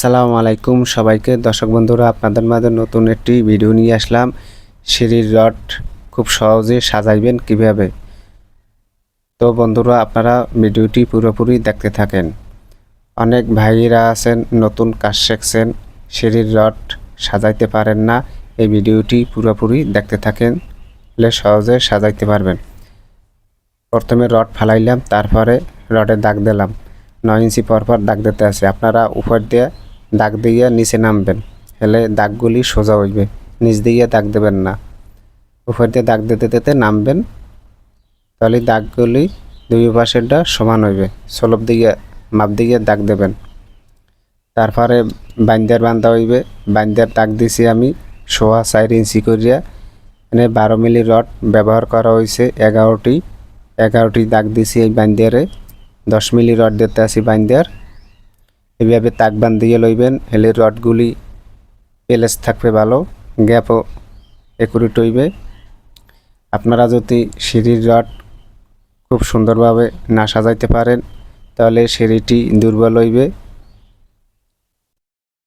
আসসালামু আলাইকুম সবাইকে। দর্শক বন্ধুরা, আপনাদের মাঝে নতুন একটি ভিডিও নিয়ে আসলাম। সিঁড়ির রড খুব সহজে সাজাইবেন কীভাবে? তো বন্ধুরা, আপনারা ভিডিওটি পুরোপুরি দেখতে থাকেন। অনেক ভাইয়েরা আছেন, নতুন কাজ শিখছেন, সিঁড়ির রড সাজাইতে পারেন না, এই ভিডিওটি পুরোপুরি দেখতে থাকেন, হলে সহজে সাজাইতে পারবেন। প্রথমে রড ফালাইলাম, তারপরে রডে দাগ দিলাম। নয় ইঞ্চি পর পর দাগ দিতে আছে। আপনারা উপর দিয়ে দাগ দিয়ে নিচে নামবেন। হেলে দাগগুলি সোজা হইবে। নিচ দিয়ে দাগ দেবেন না। উপর দিয়ে দাগ দিতে দিতে নামবেন। তাহলে দাগগুলি দুই পাশেরটা সমান হইবে। সলব দিয়ে, মাপ দিয়ে দাগ দেবেন। তারপরে বাইন্দার বান্ধা হইবে। বাইন্দার দাগ দিছি আমি সোয়া চার ইঞ্চি করিয়া। এনে বারো মিলি রড ব্যবহার করা হয়েছে এগারোটি। এগারোটি দাগ দিছি এই বাইন্দারে দশ মিলি রড দিতে আসি বাইন্দার এইভাবে তাক বান দিয়ে লইবেন, হেলে রডগুলি পেলেস থাকবে ভালো, গ্যাপও একুরিট হইবে আপনারা যদি সিঁড়ির রড খুব সুন্দরভাবে না সাজাইতে পারেন, তাহলে সিঁড়িটি দুর্বল হইবে।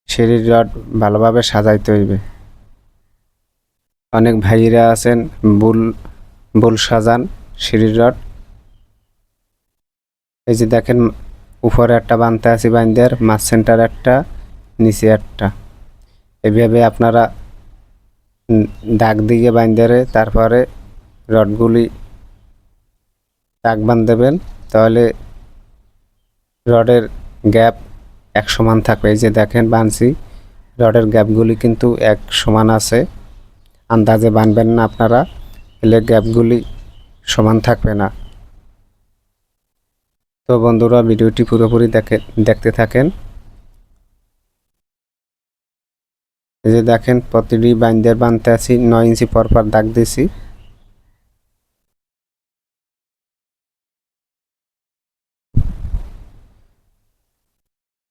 সিঁড়ির রড ভালোভাবে সাজাইতে হইবে। অনেক ভাইয়েরা আছেন, বুল বুল সাজান সিঁড়ির রড। এই যে দেখেন উপরে একটা বানতে আছি বাইন্দার, মাছ সেন্টার একটা, নিচে একটা। এভাবে আপনারা দাগ দিয়ে বাইন্দারে, তারপরে রডগুলি দাগ বান দেবেন তাহলে রডের গ্যাপ এক সমান থাকবে। এই যে দেখেন, বানছি। রডের গ্যাপগুলি কিন্তু এক সমান আছে। আন্দাজে বানবেন না আপনারা এলে গ্যাপগুলি সমান থাকবে না। তো বন্ধুরা ভিডিওটি পুরোপুরি দেখে, দেখতে থাকেন। যে দেখেন, প্রতিটি বাইন্দের বানতে আছি, নয় ইঞ্চি পরপর পর দাগ দিছি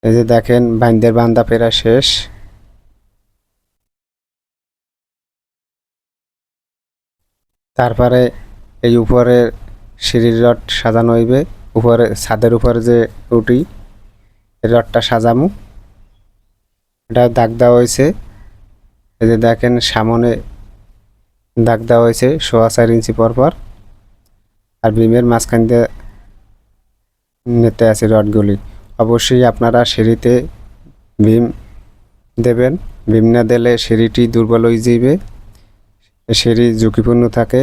এই যে দেখেন বাইন্দের বান্দা পেরা শেষ। তারপরে এই উপরে সিঁড়ির রড সাজানো হইবে। উপরে, ছাদের উপরে যে এই রডটা সাজামু। এটা দাগ দেওয়া হয়েছে। এই যে দেখেন, সামনে দাগ দেওয়া হয়েছে, সোয়া চার ইঞ্চি পর পর আর বিমের মাঝখান দিয়ে নিতে আছে রডগুলি। অবশ্যই আপনারা সিঁড়িতে ভীম দেবেন। ভীম না দিলে সিঁড়িটি দুর্বল হয়ে যাবে সিঁড়ি ঝুঁকিপূর্ণ থাকে।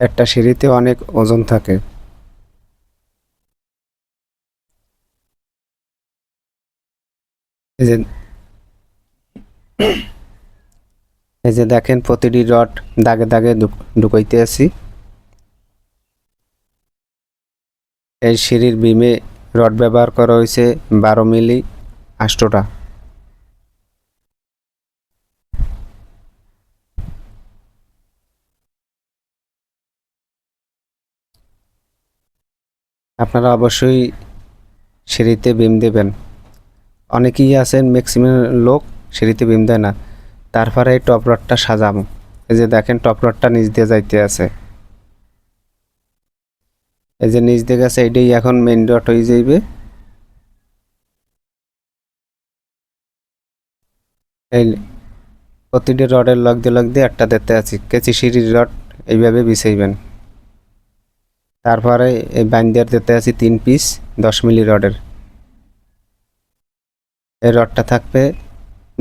একটা সিঁড়িতে অনেক ওজন থাকে। এই যে এই যে দেখেন, প্রতিটি রড দাগে দাগে ঢুক- ঢুকাইতে আছি। এই সিঁড়ির বিমে রড ব্যবহার করা হয়েছে বারো মিলি আষ্টটা। আপনারা অবশ্যই সিঁড়িতে বিম দেবেন। অনেকেই আছেন ম্যাক্সিমাম লোক সিঁড়িতে বিম দেয় না। তারপরে এই টপ রডটা সাজামো এই যে দেখেন টপ রডটা নিচ দিয়ে যাইতে আছে। এই যে নিচ দিয়ে গেছে এইটাই এখন মেইন রড হয়ে যাইবে। এই প্রতিটি রডের লগ দিয়ে লগ দিয়ে একটা দিতে আছি। কেচি সিঁড়ির রড এইভাবে বিছাইবেন। তারপরে এই বাইন্ডার দিতে আছি তিন পিস দশ মিলি রডের। এই রডটা থাকবে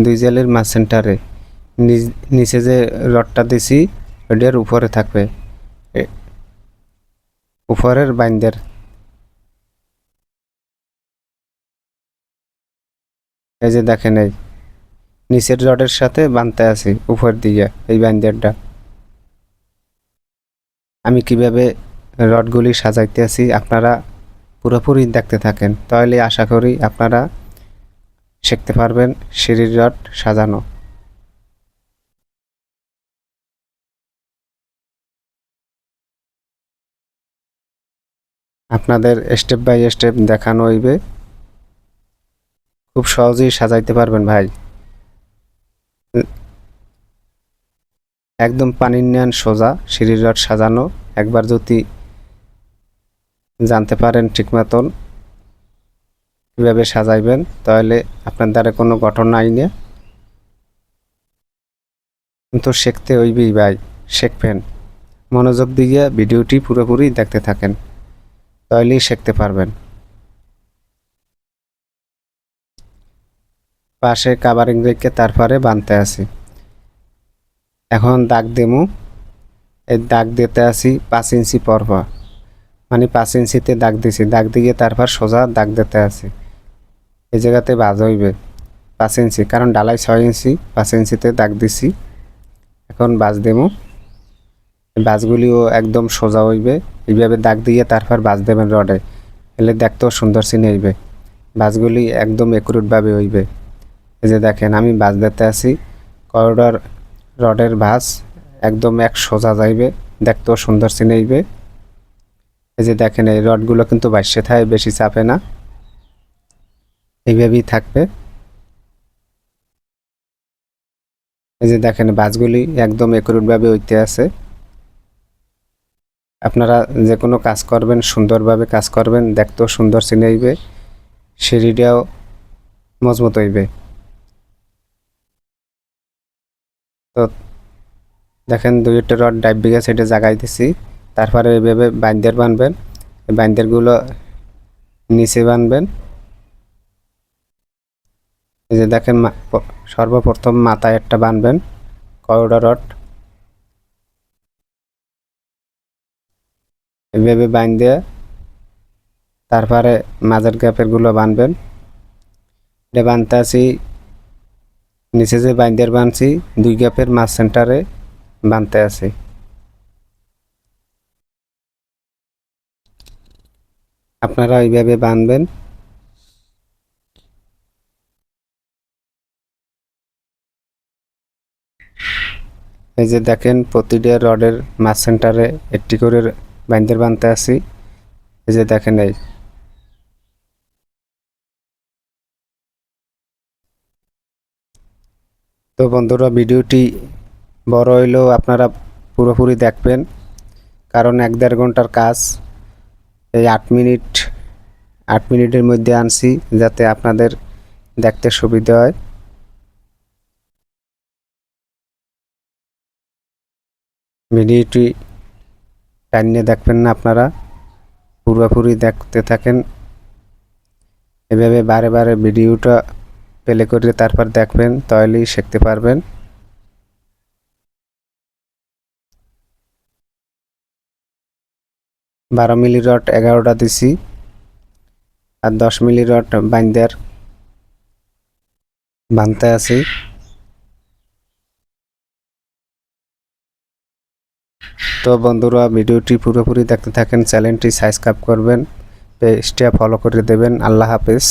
দুই জেলের মাছ সেন্টারে। নিচে যে রডটা দিছি ওটার উপরে থাকবে। উপরের বাইন্ডার এই যে দেখেন এই, নিচের রডের সাথে বানতে আছি, উপর দিকে এই বাইন্ডারটা আমি কীভাবে রডগুলি সাজাইতে আছি, আপনারা পুরোপুরি দেখতে থাকেন। তাহলে আশা করি আপনারা শিখতে পারবেন সিঁড়ির রড সাজানো। আপনাদের স্টেপ বাই স্টেপ দেখানো হইবে। খুব সহজেই সাজাইতে পারবেন ভাই। একদম পানির নেন সোজা সিঁড়ির রড সাজানো। একবার যদি জানতে পারেন ঠিক মতন। কীভাবে সাজাইবেন? তাহলে আপনার দ্বারা কোনো ঘটনা আইনে কিন্তু শিখতে হইবেই ভাই, শিখবেন। মনোযোগ দিয়ে ভিডিওটি পুরোপুরি দেখতে থাকেন তাহলেই শিখতে পারবেন। পাশে কাভারিং রেখে তারপরে বানতে আসি। এখন দাগ দেমু এই দাগ দিতে আসি পাঁচ ইঞ্চি পরপর মানে পাঁচ ইঞ্চিতে দাগ দিছি। দাগ দিয়ে তারপর সোজা দাগ দিতে আসি এই জায়গাতে বাজ হইবে পাঁচ ইঞ্চি। কারণ ডালাই ছয় ইঞ্চি, পাঁচ ইঞ্চিতে দাগ দিছি। এখন বাজ দেবো। বাজগুলিও একদম সোজা হইবে। এইভাবে দাগ দিয়ে তারপর বাজ দেবেন রডে। এলে দেখতেও সুন্দর সিনে হইবে। বাজগুলি একদম একুরেটভাবে হইবে। এই যে দেখেন, আমি বাজ দিতে আছি। করিডর রডের ভাঁজ একদম এক সোজা যাইবে। দেখতেও সুন্দর সিনে হইবে। এই যে দেখেন, এই রডগুলো কিন্তু বাইশে থাকে বেশি চাপে না। এইভাবেই থাকবে। এই যে দেখেন, বাসগুলি একদম একুরেটভাবে হইতে আছে। আপনারা যে কোনো কাজ করবেন, সুন্দরভাবে কাজ করবেন, দেখতেও সুন্দর চিনে হইবে, সিঁড়িটাও মজবুত হইবে। তো দেখেন দুইটা রড ডাইব বিঘা সাইডে জাগাই দিছি তারপরে এইভাবে বাইন্ডার বানবেন এই বাইন্ডারগুলো নিচে বানবেন এই যে দেখেন সর্বপ্রথম মাথায় একটা বানবেন কয়টা রড। এভাবে বাইন দিয়ে তারপরে মাঝের গ্যাপেরগুলো বানবেন এটা বানতে আছি, নিচে যে বাইন্ডার বানছি দুই গ্যাপের মাঝ সেন্টারে বানতে আছি। আপনারা এইভাবে বানবেন এই যে দেখেন, প্রতিটা রডের মাঝ সেন্টারে একটি করে বাইন্ডার বানতে আসি এই যে দেখেন এই। তো বন্ধুরা, ভিডিওটি বড় হইলেও আপনারা পুরোপুরি দেখবেন, কারণ এক দেড় ঘণ্টার কাজ। এই আট মিনিট, আট মিনিটের মধ্যে আনছি যাতে আপনাদের দেখতে সুবিধা হয়। ভিডিওটি টাইনে দেখবেন না আপনারা, পুরোপুরি দেখতে থাকেন। এভাবে বারে বারে ভিডিওটা প্লে করে তারপর দেখবেন, তাহলেই শিখতে পারবেন। বারো মিলি রড, এগারোটা দিছি। আর দশ মিলি রড বাইন্দার বানতে আছি। তো বন্ধুরা, ভিডিওটি পুরোপুরি দেখতে থাকেন, চ্যানেলটি সাবস্ক্রাইব করবেন, পেজটা ফলো করে দেবেন। আল্লাহ হাফেজ।